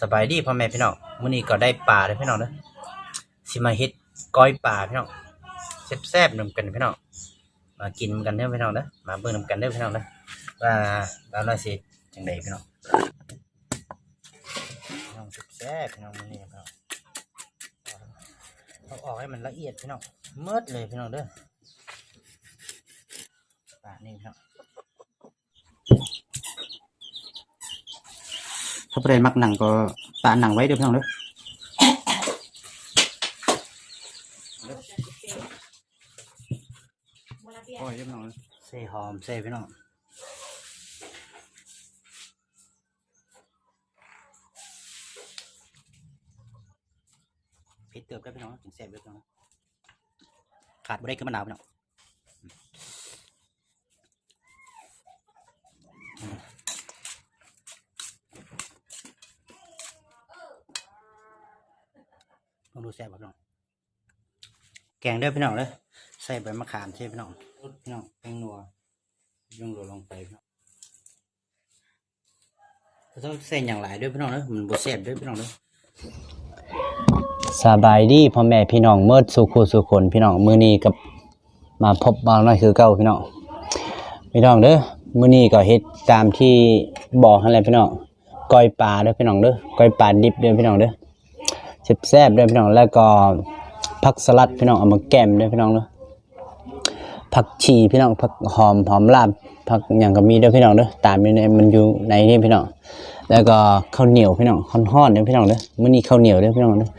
สบายดีพ่อแม่พี่น้องมื้อนี้ก็ได้ปลาเลยพี่น้องเด้อสิมาเฮ็ดก้อยปลาพี่น้องแซ่บๆนำกันพี่น้องมากินกันเด้อพี่น้องเด้อมาเบิ่งนำกันเด้อพี่น้องเด้อว่าว่าเราสิจังไดพี่น้องพี่น้องแซ่บพี่น้องมื้อนี้พี่น้องเอาออกให้มันละเอียดพี่น้องเมิดเลยพี่น้องเด้อปลานี่พี่น้อง ถ้าผู้ใดมักหนังก็ปาหนังไว้เด้วยพี่น้องเด้อโอ้ยพี่น้องเส่หอมเส่พี่น้องพริกเติบได้พี่น้องถึงแซ่บเด้อพี่น้องขาดบ่ได้คือมะนาวพี่น้อง ลองดูแซ่บพี่น้อง แกงเด้พี่น้องเด้อใส่ใบมะขามใช่พี่น้องพี่น้องแป้งนัวย่งโรยลงไปพี่น้องต้องใส่อย่างหลายด้วยพี่น้องเด้อมันบ่แซ่บด้วยพี่น้องเด้อสบายดีพ่อแม่พี่น้องเมื่อสุขสุคนพี่น้องมือนี้กับมาพบบางน้อยคือเก่าพี่น้องพี่น้องเด้อมือนี้ก็เฮ็ดตามที่บอกนั่นแหละพี่น้องก้อยปลาเด้อพี่น้องเด้อก้อยปลาดิบเด้อพี่น้องเด้อ แซ่บๆด้อพี่น้องแล้วก็ผักสลัดพี่น้องเอามาแก้มด้อพี่น้องเด้อผักชีพี่น้องผักหอมหอมลาบผักหยังก็มีด้อพี่น้องเด้อตามอยู่ในมันอยู่ในนี่พี่น้องแล้วก็ข้าวเหนียวพี่น้องฮ้อนๆด้อพี่น้องเด้อมื้อนี้ข้าวเหนียวด้อพี่น้องเด้อ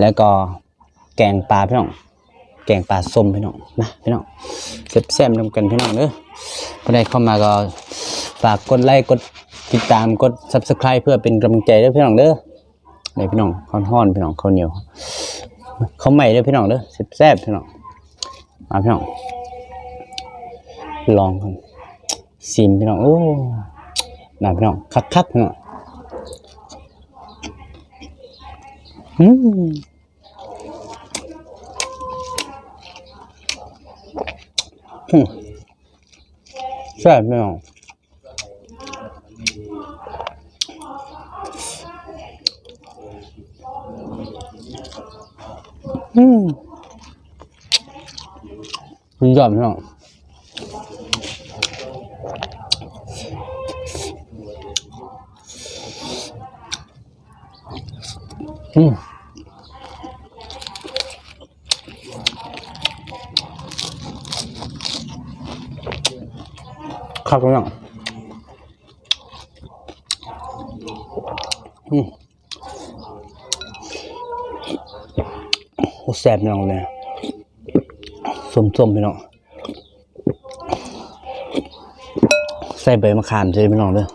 แล้วก็แกงปลาพี่น้องแกงปลาส้มพี่น้องนะพี่น้องแซ่บๆนำกันพี่น้องเด้อผู้ใดเข้ามาก็ฝากกดไลค์กดติดตามกด subscribe เพื่อเป็นกำลังใจด้อพี่น้องเด้อ ในพี่น้องฮ้อนๆพี่น้องข้าวเหนียวข้าใหม่เด้อพี่น้องเด้อแซ่บพี่น้องมาพี่น้องลองกันซิมพี่น้องโอ้น่าพี่น้องคักๆพี่น้องอืมแซ่บไม่เอาอืมสุดพี่น้อง อืมคักพี่น้องอืมโอ้แซ่บพี่น้องเลยส้มๆพี่น้องใส่ใบมะขามใช่พี่น้องเด้อ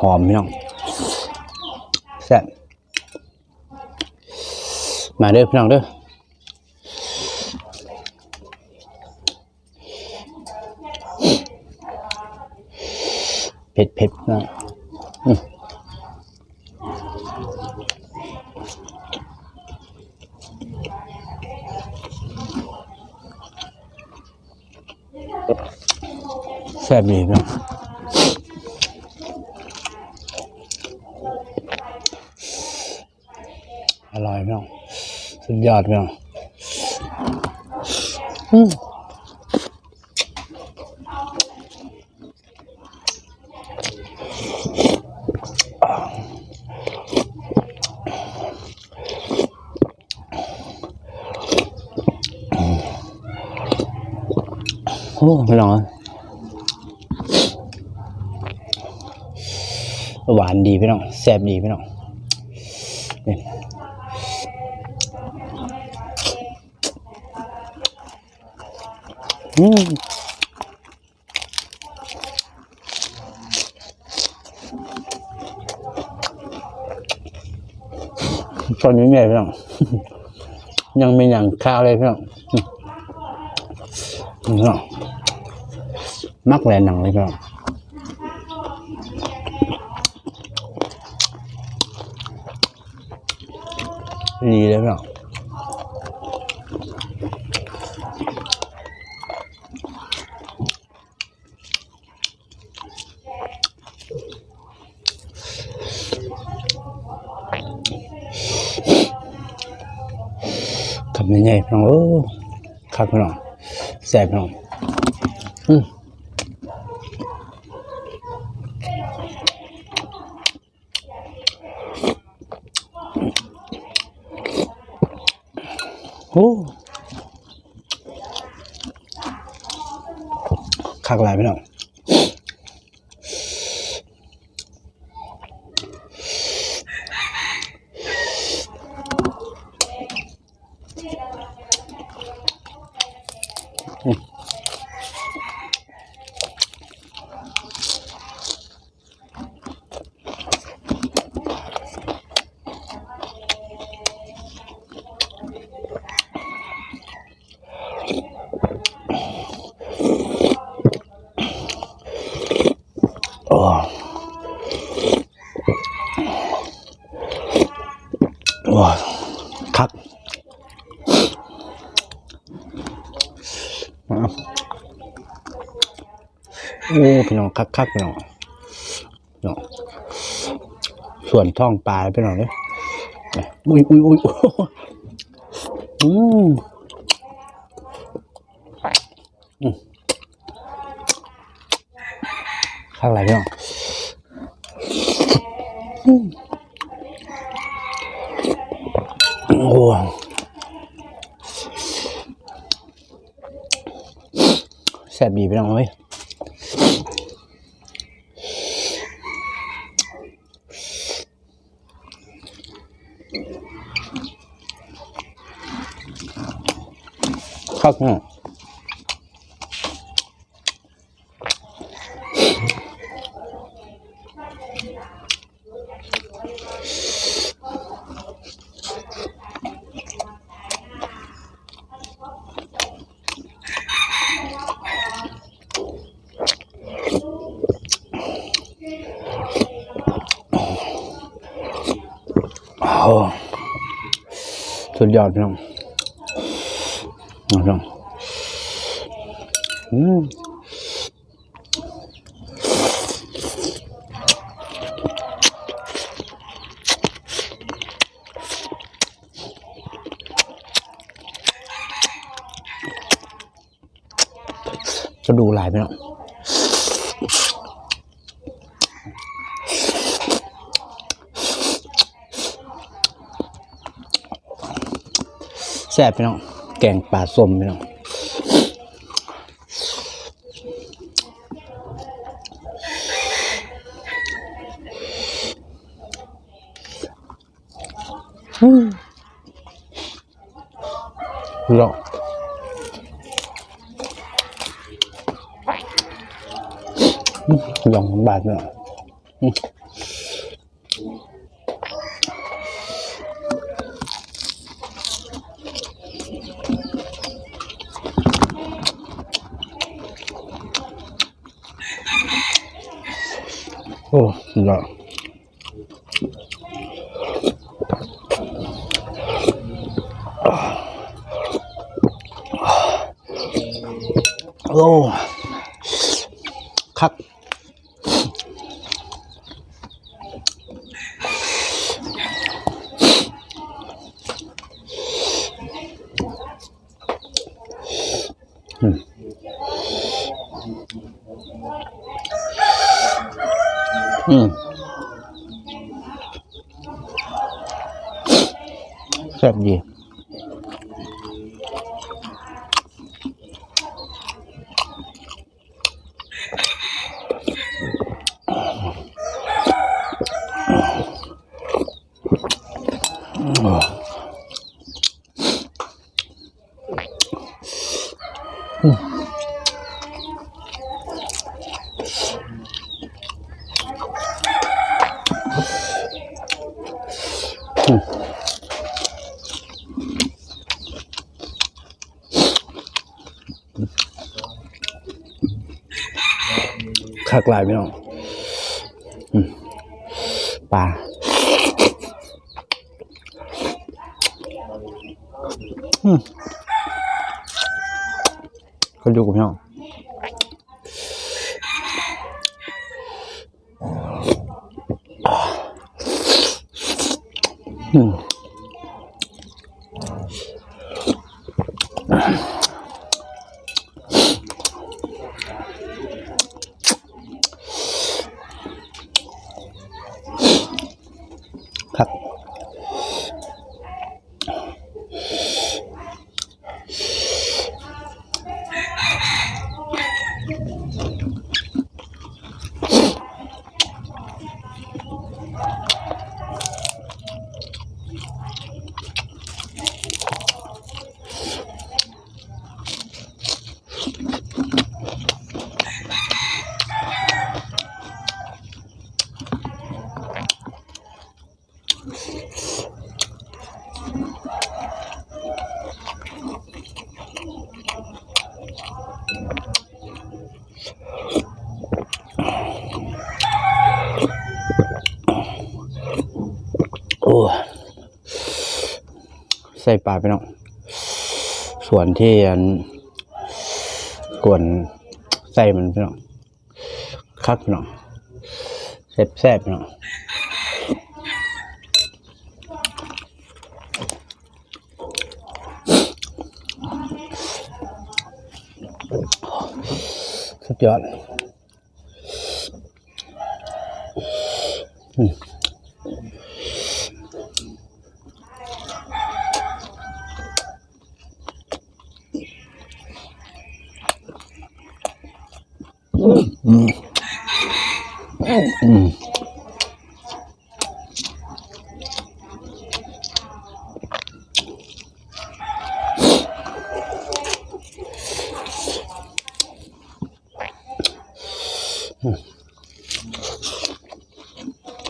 หอมพี่น้องแซ่บมาเด้อพี่น้องเด้อเผ็ดเผ็ดนะอืม ซ่บดีเนาะอร่อยพี่น้องสุดยอดพี่น้องอืมโอ้ไม่ลองอะ หวานดีพี่น้องแซ่บดีพี่น้องนี่อืมตอนนี้แม่พี่น้องยังไม่อย่างข้าวเลยพี่น้องพี่น้องมักแหวนหนังเลยพี่น้อง ดีแลยเนาะทำยังไงพี่น้องโอ้ครับพี่น้องแซ่บพี่น้อง คักหลายพี่น้อง โอ้โอ้คักโอ้พี่น้องคักคักพี่น้องเน้องส่วนท้องปลาพี่น้องเนี่ยอุ้ยอุ้ยอุ้ยอืมข้างไรพี่น้อง โอ้แซ่บดีพี่น้องเว้ยคักเนาะโอ้ สุดยอดพี่น้องพี่น้องอืมจะดูหลายไปเนาะ แซ่บไปเนาะแกงปลาส้มไปเนาะหรอกลองบาทเนาะอืมโอ้สุดยอด โอ้คักอืมอืมแซ่บดี คักลายพี่น้องปลา 음. 칼조금 향. ใส่ปลาไปน้องส่วนที่อันกวนใส่มันพี่น้องคักพี่น้องแซ่บแซ่บพี่น้องสุดยอด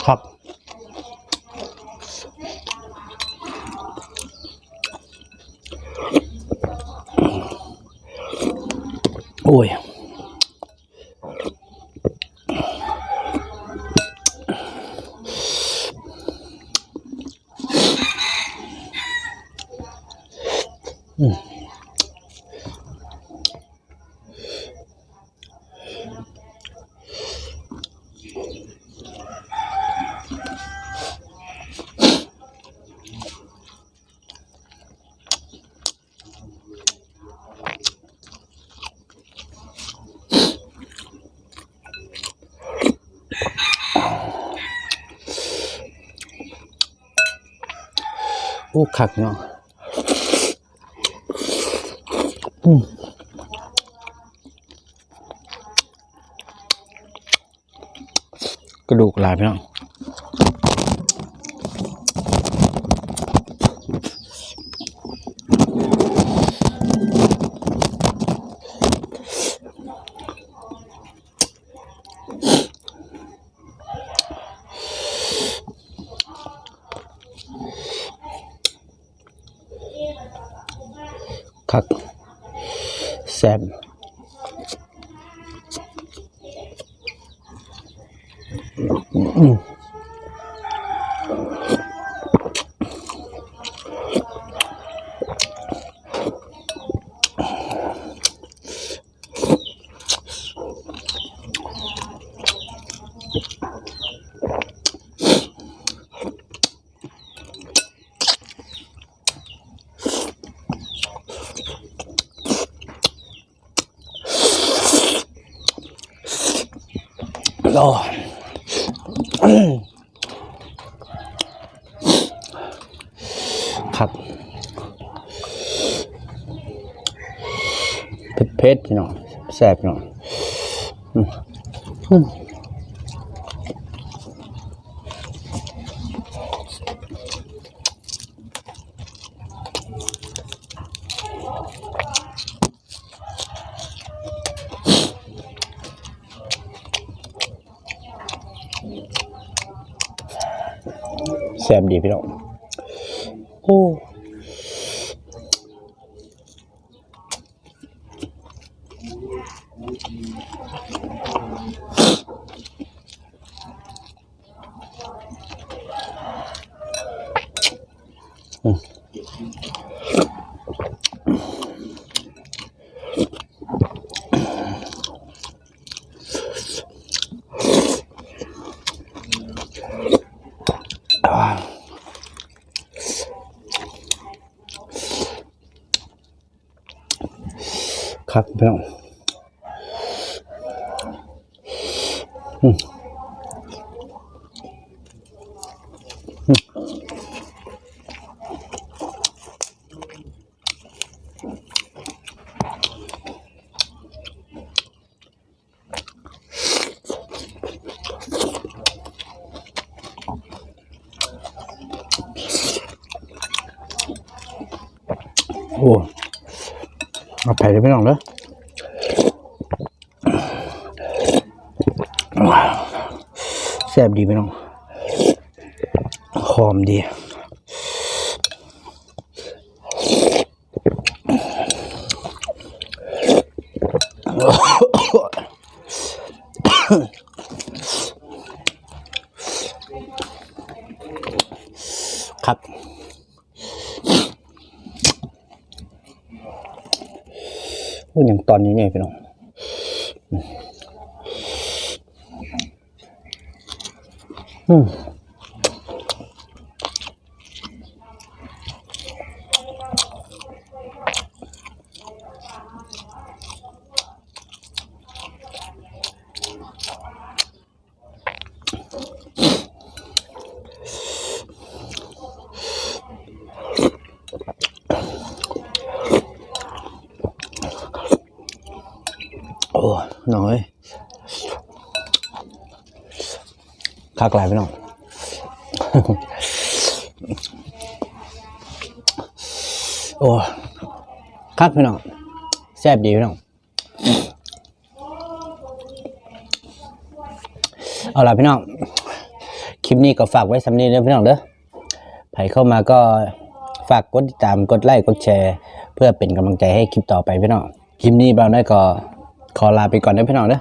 ครับ โอ้ย โอ้ขักเนาะอืมกระดูกหลายเนาะ ครับเผ็ดเผ็ดพี่น้องแซ่บพี่น้องแซ่บดีพี่น้อง โครับพี่น้องอืมอืม อ้เอาไปเลยพี่น้องเด้อ แซ่บดีพี่น้องหอมดีครับ อย่างตอนนี้เนี่ยพี่น้อง อืมโอ้น้องเอ้ย คักลายพี่น้องโอ้คักพี่น้องแซ่บดีพี่น้องเอาล่ะพี่น้องคลิปนี้ก็ฝากไว้สำนีเด้อพี่น้องเด้อใครเข้ามาก็ฝากกดติดตามกดไลค์กดแชร์ เพื่อเป็นกำลังใจให้คลิปต่อไปพี่น้องคลิปนี้บ่าวน้อยก็ขอลาไปก่อนนะพี่น้องเด้อ